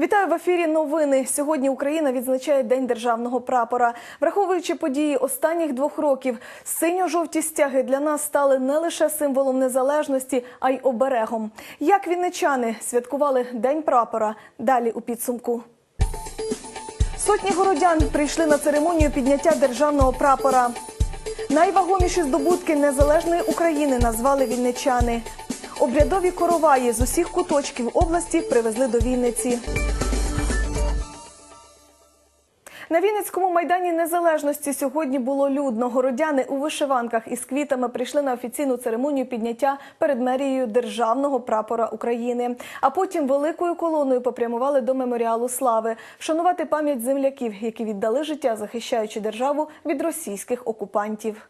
Вітаю в ефірі. Новини. Сьогодні Україна відзначає День державного прапора. Враховуючи події останніх двох років, синьо-жовті стяги для нас стали не лише символом незалежності, а й оберегом. Як вінничани святкували День прапора? Далі у підсумку. Сотні городян прийшли на церемонію підняття державного прапора. Найвагоміші здобутки незалежної України назвали вінничани. Обрядові короваї з усіх куточків області привезли до Вінниці. На Вінницькому майдані Незалежності сьогодні було людно. Городяни у вишиванках із квітами прийшли на офіційну церемонію підняття перед мерією державного прапора України. А потім великою колоною попрямували до меморіалу слави, вшанувати пам'ять земляків, які віддали життя, захищаючи державу від російських окупантів.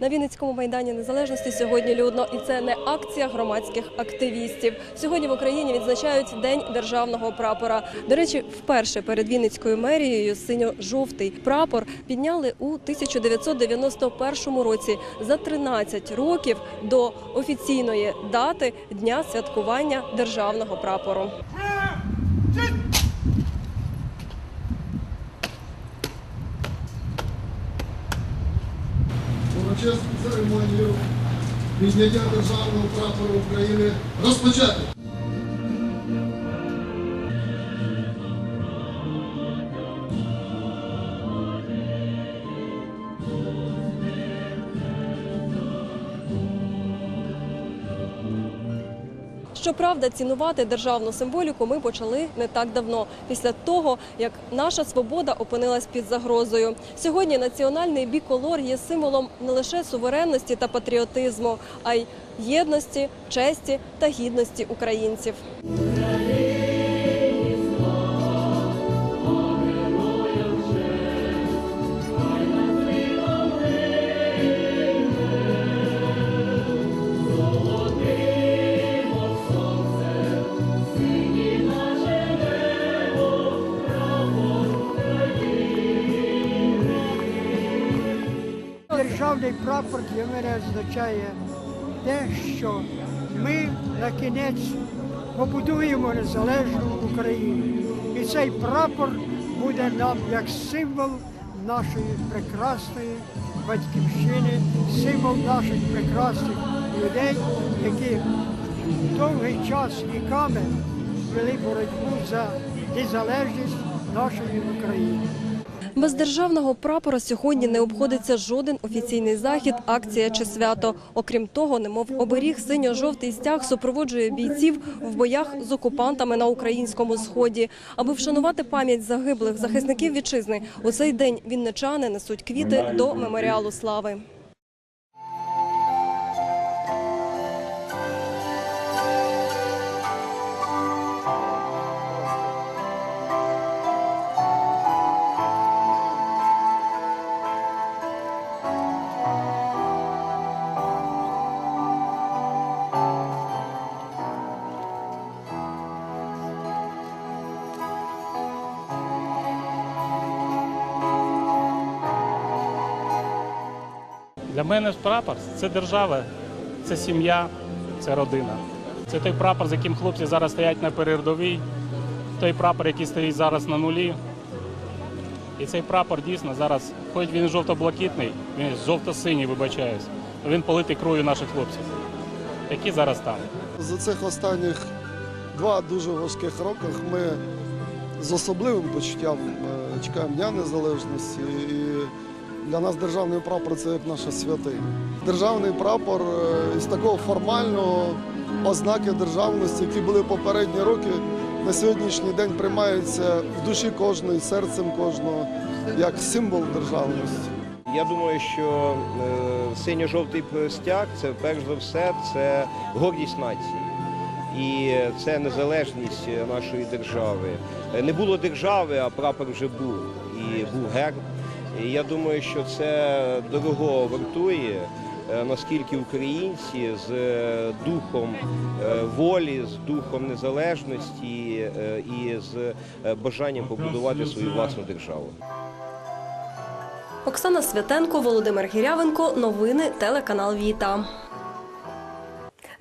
На Вінницькому майдані Незалежності сьогодні людно, і це не акція громадських активістів. Сьогодні в Україні відзначають День державного прапора. До речі, вперше перед Вінницькою мерією синьо-жовтий прапор підняли у 1991 році за 13 років до офіційної дати дня святкування державного прапору. Урочисту церемонію підняття державного прапору України розпочати. Щоправда, цінувати державну символіку ми почали не так давно, після того як наша свобода опинилась під загрозою. Сьогодні національний біколор є символом не лише суверенності та патріотизму, а й єдності, честі та гідності українців. Прапор для мене означає те, що ми на кінець побудуємо незалежну Україну. І цей прапор буде нам як символ нашої прекрасної батьківщини, символ наших прекрасних людей, які довгий час віками вели боротьбу за незалежність нашої України. Без державного прапора сьогодні не обходиться жоден офіційний захід, акція чи свято. Окрім того, немов оберіг синьо-жовтий стяг супроводжує бійців в боях з окупантами на українському сході. Аби вшанувати пам'ять загиблих захисників вітчизни, у цей день вінничани несуть квіти до меморіалу слави. Мене прапор це держава, це сім'я, це родина. Це той прапор, з яким хлопці зараз стоять на передовій, той прапор, який стоїть зараз на нулі. І цей прапор дійсно зараз, хоч він жовто-блакитний, він жовто-синій, вибачаюсь, він политий кров'ю наших хлопців, які зараз там. За цих останніх два дуже важких роках ми з особливим почуттям е, чекаємо Дня Незалежності. І для нас державний прапор це як наша святиня. Державний прапор е, із такого формального ознаки державності, які були попередні роки, на сьогоднішній день приймаються в душі кожного, і серцем кожного як символ державності. Я думаю, що е, синьо-жовтий стяг це перш за все це гордість нації. І це незалежність нашої держави. Не було держави, а прапор вже був. І був герб. І я думаю, що це дорого вартує, е, наскільки українці з е, духом е, волі, з духом незалежності і з бажанням побудувати свою власну державу. Оксана Святенко, Володимир Гірявенко. Новини телеканал Віта.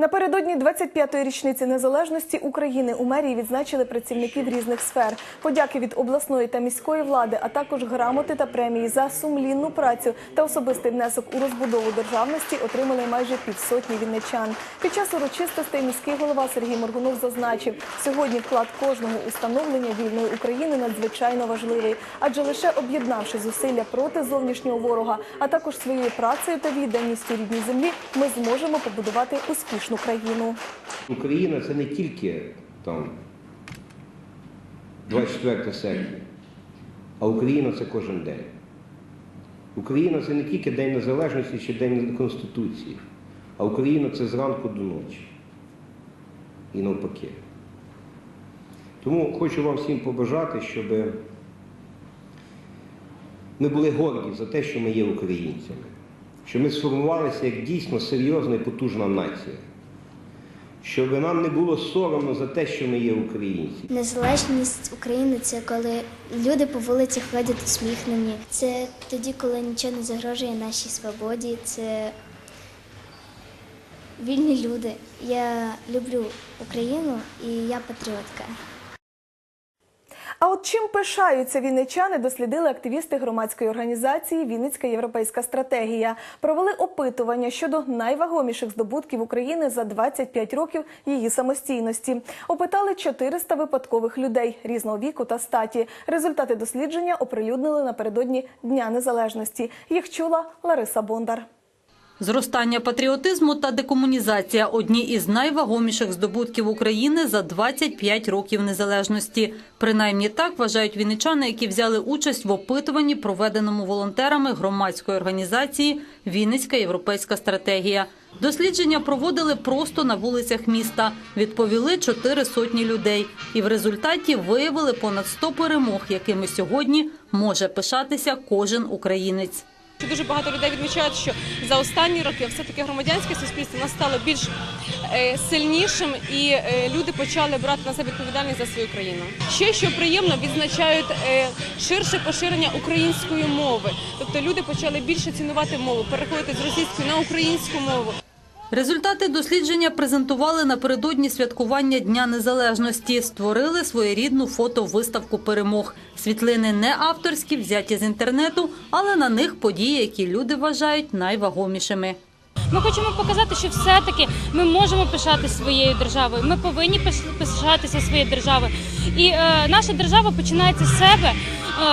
Напередодні 25-ї річниці незалежності України у мерії відзначили працівників різних сфер. Подяки від обласної та міської влади, а також грамоти та премії за сумлінну працю та особистий внесок у розбудову державності отримали майже півсотні вінничан. Під час урочистостей міський голова Сергій Моргунов зазначив, сьогодні вклад кожного у становлення вільної України надзвичайно важливий, адже лише об'єднавши зусилля проти зовнішнього ворога, а також своєю працею та відданістю рідній землі, ми зможемо побудувати успішну країну. Україна це не тільки там 24 серпня, а Україна це кожен день. Україна це не тільки День Незалежності чи День Конституції, а Україна це зранку до ночі. І навпаки. Тому хочу вам всім побажати, щоб ми були горді за те, що ми є українцями, що ми сформувалися як дійсно серйозна і потужна нація щоб нам не було соромно за те, що ми є українці. Незалежність України це коли люди по вулицях ходять усміхнені. Це тоді, коли нічого не загрожує нашій свободі. Це вільні люди. Я люблю Україну і я патріотка. Чим пишаються вінничани, дослідили активісти громадської організації Вінницька європейська стратегія. Провели опитування щодо найвагоміших здобутків України за 25 років її самостійності. Опитали 400 випадкових людей різного віку та статі. Результати дослідження оприлюднили напередодні Дня Незалежності. Їх чула Лариса Бондар. Зростання патріотизму та декомунізація одні із найвагоміших здобутків України за 25 років незалежності. Принаймні так вважають вінничани, які взяли участь в опитуванні, проведеному волонтерами громадської організації Вінницька європейська стратегія. Дослідження проводили просто на вулицях міста. Відповіли чотири сотні людей, і в результаті виявили понад 100 перемог, якими сьогодні може пишатися кожен українець. Дуже багато людей відмічають, що за останні роки все-таки громадянське суспільство настало більш е, сильнішим, і е, люди почали брати на себе відповідальність за свою країну. Ще що приємно, відзначають е, ширше поширення української мови. Тобто люди почали більше цінувати мову, переходити з російської на українську мову. Результати дослідження презентували напередодні святкування Дня Незалежності. Створили своєрідну фотовиставку перемог. Світлини не авторські, взяті з інтернету, але на них події, які люди вважають найвагомішими. Ми хочемо показати, що все-таки ми можемо пишатися своєю державою. Ми повинні пиш- пишатися своєю державою. І е, наша держава починається з себе.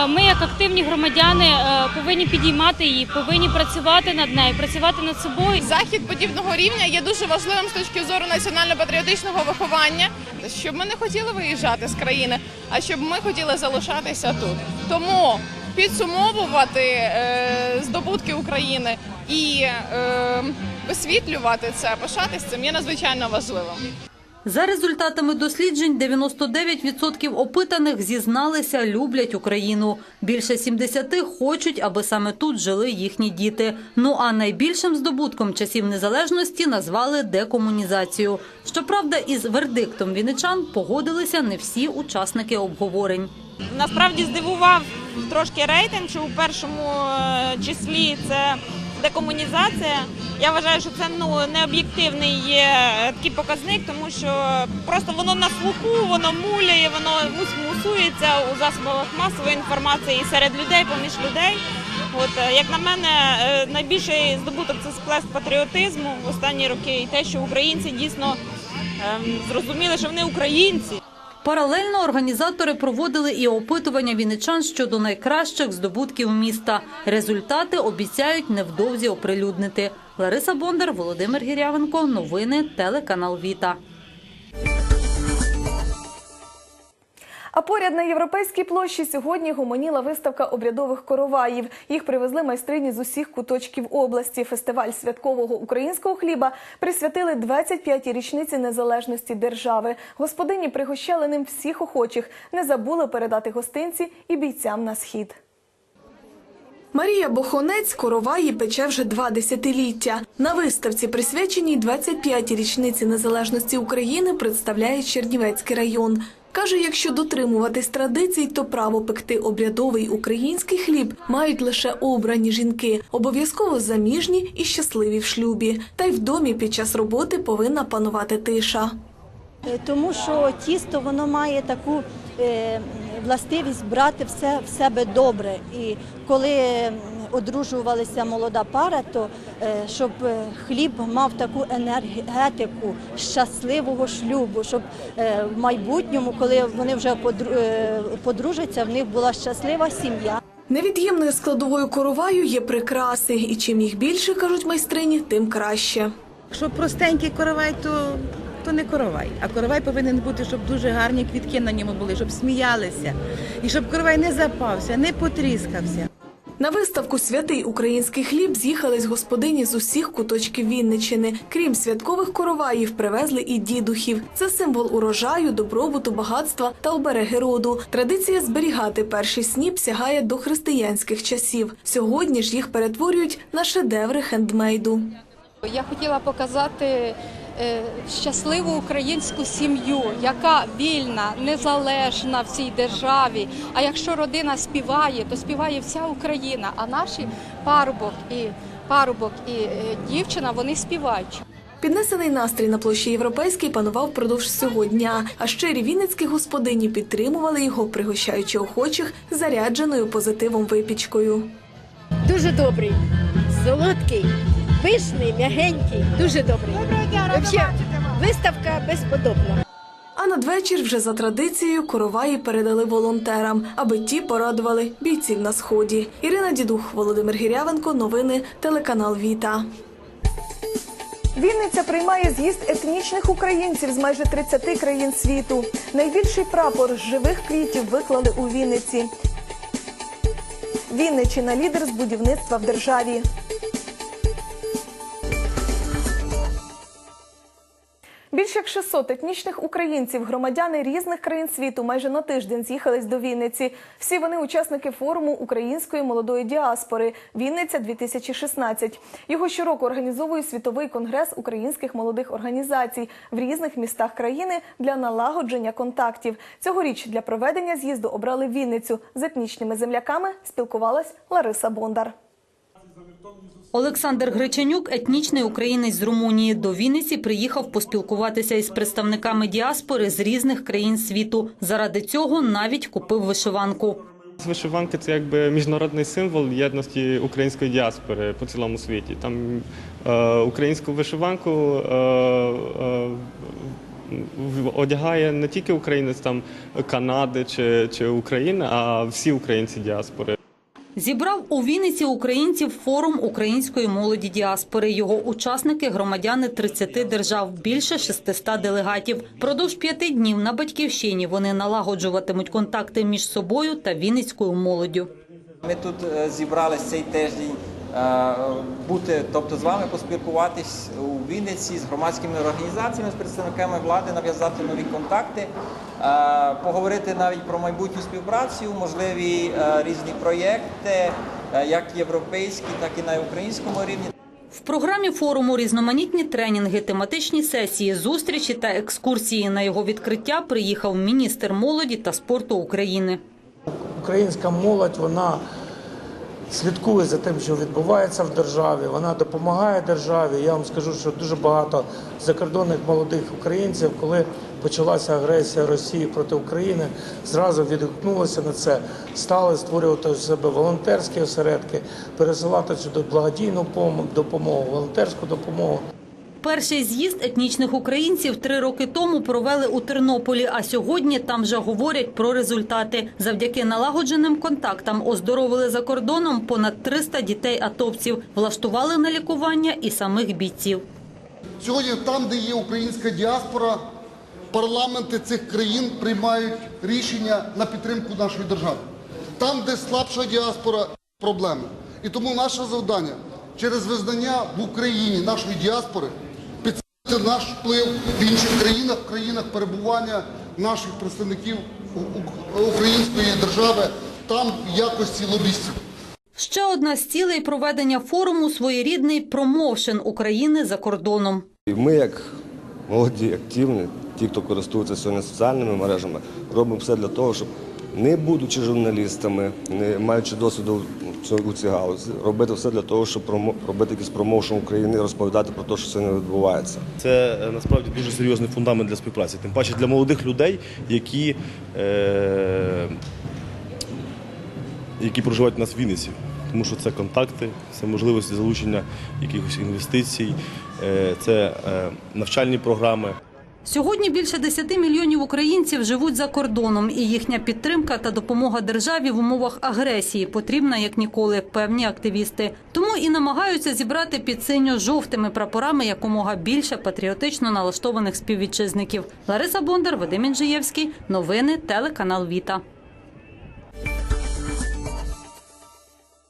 Ми, як активні громадяни, е, повинні підіймати її, повинні працювати над нею, працювати над собою. Захід подібного рівня є дуже важливим з точки зору національно-патріотичного виховання, щоб ми не хотіли виїжджати з країни, а щоб ми хотіли залишатися тут. Тому підсумовувати е, здобутки України і е, висвітлювати це, пишатись цим є надзвичайно важливим. За результатами досліджень, 99% опитаних зізналися, люблять Україну. Більше 70% хочуть, аби саме тут жили їхні діти. Ну а найбільшим здобутком часів незалежності назвали декомунізацію. Щоправда, із вердиктом віничан погодилися не всі учасники обговорень. Насправді здивував трошки рейтинг, що у першому е, числі це декомунізація. Я вважаю, що це ну не об'єктивний такий показник, тому що просто воно на слуху, воно муляє, воно мус- мусується у засобах масової інформації серед людей, поміж людей. От е, як на мене, е, найбільший здобуток це сплеск патріотизму в останні роки, і те, що українці дійсно ем, зрозуміли, що вони українці. Паралельно організатори проводили і опитування вінничан щодо найкращих здобутків міста. Результати обіцяють невдовзі оприлюднити. Лариса Бондар, Володимир Гірявенко. Новини телеканал Віта. А поряд на європейській площі сьогодні гомоніла виставка обрядових короваїв. Їх привезли майстрині з усіх куточків області. Фестиваль святкового українського хліба присвятили 25-й річниці незалежності держави. Господині пригощали ним всіх охочих. Не забули передати гостинці і бійцям на схід. Марія Бохонець короваї пече вже два десятиліття. На виставці, присвяченій 25-й річниці незалежності України, представляє Чернівецький район. Каже, якщо дотримуватись традицій, то право пекти обрядовий український хліб мають лише обрані жінки, обов'язково заміжні і щасливі в шлюбі. Та й в домі під час роботи повинна панувати тиша. Е, Тому що тісто воно має таку е, властивість брати все в себе добре. І коли одружувалася молода пара, то е, щоб е, хліб мав таку енергетику щасливого шлюбу, щоб е, в майбутньому, коли вони вже подружаться, в них була щаслива сім'я. Невід'ємною складовою короваю є прикраси, і чим їх більше, кажуть майстрині, тим краще. Якщо простенький коровай, то, то не коровай. А коровай повинен бути, щоб дуже гарні квітки на ньому були, щоб сміялися. І щоб коровай не запався, не потріскався. На виставку Святий український хліб з'їхались господині з усіх куточків Вінничини. Крім святкових короваїв, привезли і дідухів. Це символ урожаю, добробуту, багатства та обереги роду. Традиція зберігати перший сніп сягає до християнських часів. Сьогодні ж їх перетворюють на шедеври хендмейду. Я хотіла показати щасливу українську сім'ю, яка вільна, незалежна в цій державі. А якщо родина співає, то співає вся Україна. А наші парубок і парубок і е, дівчина вони співають. Піднесений настрій на площі Європейській панував впродовж всього дня. А щирі вінницькі господині підтримували його, пригощаючи охочих зарядженою позитивом випічкою. Дуже добрий, солодкий, пишний, м'ягенький, дуже добрий. Взагалі, виставка безподобна. А надвечір вже за традицією короваї передали волонтерам, аби ті порадували бійців на сході. Ірина Дідух, Володимир Гірявенко. Новини телеканал Віта. Вінниця приймає з'їзд етнічних українців з майже 30 країн світу. Найбільший прапор з живих квітів виклали у Вінниці. Вінничина лідер з будівництва в державі. Більш як 600 етнічних українців, громадяни різних країн світу, майже на тиждень з'їхались до Вінниці. Всі вони учасники форуму української молодої діаспори Вінниця 2016 Його щороку організовує світовий конгрес українських молодих організацій в різних містах країни для налагодження контактів. Цьогоріч для проведення з'їзду обрали Вінницю з етнічними земляками. Спілкувалась Лариса Бондар. Олександр Гречанюк, етнічний українець з Румунії, до Вінниці приїхав поспілкуватися із представниками діаспори з різних країн світу. Заради цього навіть купив вишиванку. Вишиванка це якби міжнародний символ єдності української діаспори по цілому світі. Там е, українську вишиванку е, е, одягає не тільки українець там Канади чи, чи України, а всі українці діаспори. Зібрав у Вінниці українців форум української молоді діаспори. Його учасники – громадяни 30 держав, більше 600 делегатів. Продовж п'яти днів на Батьківщині вони налагоджуватимуть контакти між собою та вінницькою молоддю. Ми тут зібрали цей тиждень е, бути, тобто з вами поспілкуватись у Вінниці з громадськими організаціями, з представниками влади, нав'язати нові контакти, е, поговорити навіть про майбутню співпрацю, можливі е, різні проєкти, е, як європейські, так і на українському рівні. В програмі форуму різноманітні тренінги, тематичні сесії, зустрічі та екскурсії. На його відкриття приїхав міністр молоді та спорту України. Українська молодь вона слідкує за тим, що відбувається в державі. Вона допомагає державі. Я вам скажу, що дуже багато закордонних молодих українців, коли почалася агресія Росії проти України, зразу відгукнулися на це, стали створювати у себе волонтерські осередки, пересилати сюди благодійну допомогу, волонтерську допомогу. Перший з'їзд етнічних українців три роки тому провели у Тернополі, а сьогодні там вже говорять про результати. Завдяки налагодженим контактам оздоровили за кордоном понад 300 дітей-атовців, влаштували на лікування і самих бійців. Сьогодні там, де є українська діаспора, парламенти цих країн приймають рішення на підтримку нашої держави. Там, де слабша діаспора, проблеми. І тому наше завдання через визнання в Україні нашої діаспори підсилити наш вплив в інших країнах, в країнах перебування наших представників української держави там в якості лобістів. Ще одна з цілей проведення форуму – своєрідний промоушен України за кордоном. Ми, як молоді, активні, ті, хто користується сьогодні соціальними мережами, робимо все для того, щоб не будучи журналістами, не маючи досвіду у цій галузі, робити все для того, щоб робити якийсь промоушен України, розповідати про те, що сьогодні відбувається. Це е, насправді дуже серйозний фундамент для співпраці. Тим паче для молодих людей, які, е, які проживають у нас в Вінниці. Тому що це контакти, це можливості залучення якихось інвестицій, е, це е, навчальні програми. Сьогодні більше 10 мільйонів українців живуть за кордоном, і їхня підтримка та допомога державі в умовах агресії потрібна як ніколи. Певні активісти. Тому і намагаються зібрати під синьо-жовтими прапорами якомога більше патріотично налаштованих співвітчизників. Лариса Бондар, Вадим Інжиєвський. Новини телеканал Віта.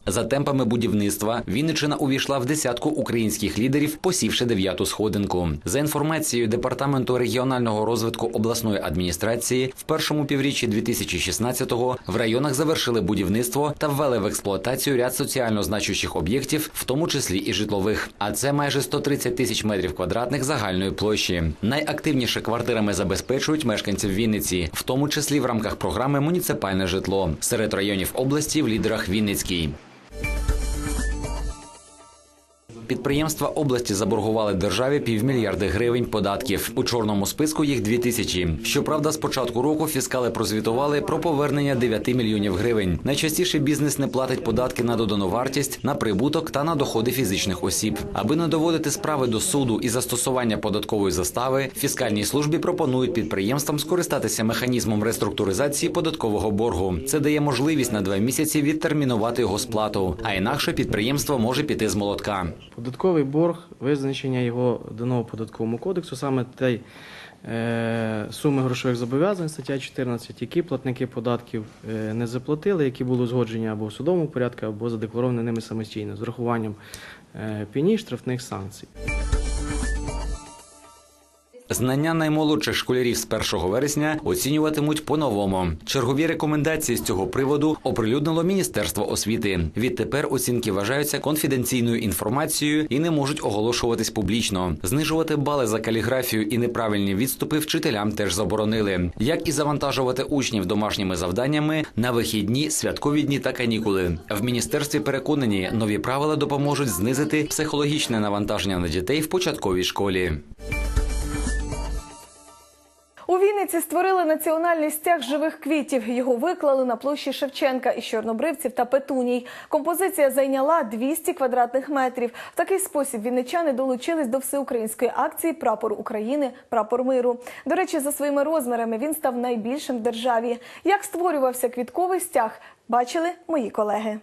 За темпами будівництва Вінниччина увійшла в десятку українських лідерів, посівши дев'яту сходинку. За інформацією департаменту регіонального розвитку обласної адміністрації, в першому півріччі 2016-го в районах завершили будівництво та ввели в експлуатацію ряд соціально значущих об'єктів, в тому числі і житлових. А це майже 130 тисяч метрів квадратних загальної площі. Найактивніше квартирами забезпечують мешканців Вінниці, в тому числі в рамках програми Муніципальне житло серед районів області в лідерах Вінницький. Bye. Підприємства області заборгували державі півмільярди гривень податків. У чорному списку їх дві тисячі. Щоправда, з початку року фіскали прозвітували про повернення 9 мільйонів гривень. Найчастіше бізнес не платить податки на додану вартість, на прибуток та на доходи фізичних осіб. Аби не доводити справи до суду і застосування податкової застави, фіскальній службі пропонують підприємствам скористатися механізмом реструктуризації податкового боргу. Це дає можливість на два місяці відтермінувати його сплату, а інакше підприємство може піти з молотка. Податковий борг, визначення його до нового податковому кодексу, саме те суми грошових зобов'язань, стаття 14, які платники податків е, не заплатили, які були узгоджені або в судовому порядку, або задекларовані ними самостійно, з врахуванням е, пені, штрафних санкцій. Знання наймолодших школярів з 1 вересня оцінюватимуть по-новому. Чергові рекомендації з цього приводу оприлюднило Міністерство освіти. Відтепер оцінки вважаються конфіденційною інформацією і не можуть оголошуватись публічно. Знижувати бали за каліграфію і неправильні відступи вчителям теж заборонили. Як і завантажувати учнів домашніми завданнями на вихідні, святкові дні та канікули. В міністерстві переконані, нові правила допоможуть знизити психологічне навантаження на дітей в початковій школі. У Вінниці створили національний стяг живих квітів. Його виклали на площі Шевченка із чорнобривців та петуній. Композиція зайняла 200 квадратних метрів. В такий спосіб вінничани долучились до всеукраїнської акції Прапор України, прапор миру. До речі, за своїми розмірами він став найбільшим в державі. Як створювався квітковий стяг, бачили мої колеги.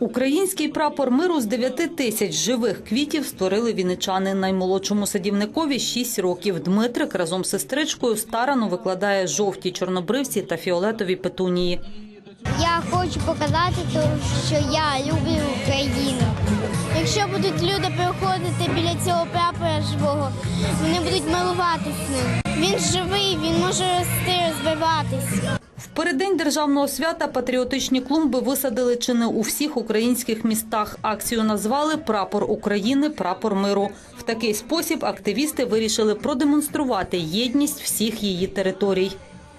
Український прапор миру з 9 тисяч живих квітів створили вінничани. Наймолодшому садівникові 6 років. Дмитрик разом з сестричкою старано викладає жовті чорнобривці та фіолетові петунії. Я хочу показати, що я люблю Україну. Якщо будуть люди приходити біля цього прапора живого, вони будуть милуватися ним. Він живий, він може рости, розвиватись. В переддень державного свята патріотичні клумби висадили чи не у всіх українських містах. Акцію назвали Прапор України, прапор миру. В такий спосіб активісти вирішили продемонструвати єдність всіх її територій.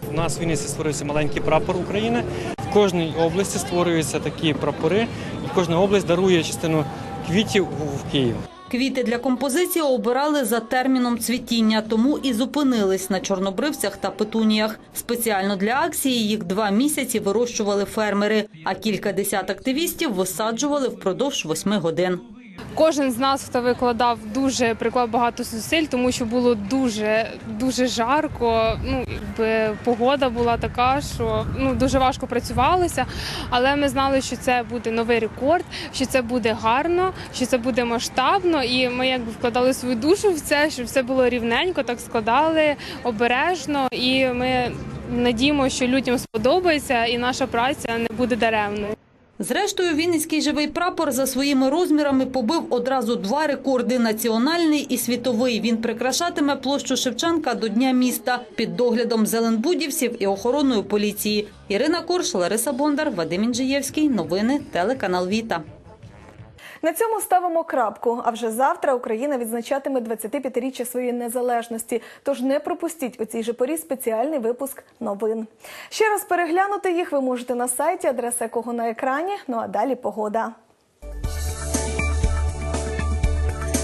У нас в Вінниці створився маленький прапор України. В кожній області створюються такі прапори, і кожна область дарує частину квітів в Київ. Квіти для композиції обирали за терміном цвітіння, тому і зупинились на чорнобривцях та петуніях. Спеціально для акції їх два місяці вирощували фермери, а кілька десят активістів висаджували впродовж восьми годин. Кожен з нас, хто викладав, дуже приклав багато зусиль, тому що було дуже дуже жарко. Ну якби погода була така, що ну дуже важко працювалося. Але ми знали, що це буде новий рекорд, що це буде гарно, що це буде масштабно. І ми якби вкладали свою душу в це, щоб все було рівненько, так складали обережно. І ми надіємося, що людям сподобається, і наша праця не буде даремною. Зрештою, Вінницький живий прапор за своїми розмірами побив одразу два рекорди – національний і світовий. Він прикрашатиме площу Шевченка до Дня міста під доглядом зеленбудівців і охороною поліції. Ірина Корш, Лариса Бондар, Вадим Інжиєвський. Новини телеканал Віта. На цьому ставимо крапку. А вже завтра Україна відзначатиме 25-річчя своєї незалежності. Тож не пропустіть у цій же порі спеціальний випуск новин. Ще раз переглянути їх ви можете на сайті, адреса якого на екрані. Ну а далі погода.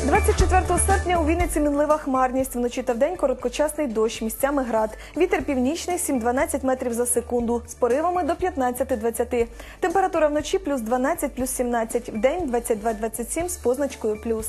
24 серпня у Вінниці мінлива хмарність. Вночі та вдень короткочасний дощ, місцями град. Вітер північний 7-12 метрів за секунду. З поривами до 15-20. Температура вночі плюс 12, плюс 17. Вдень 22-27 з позначкою плюс.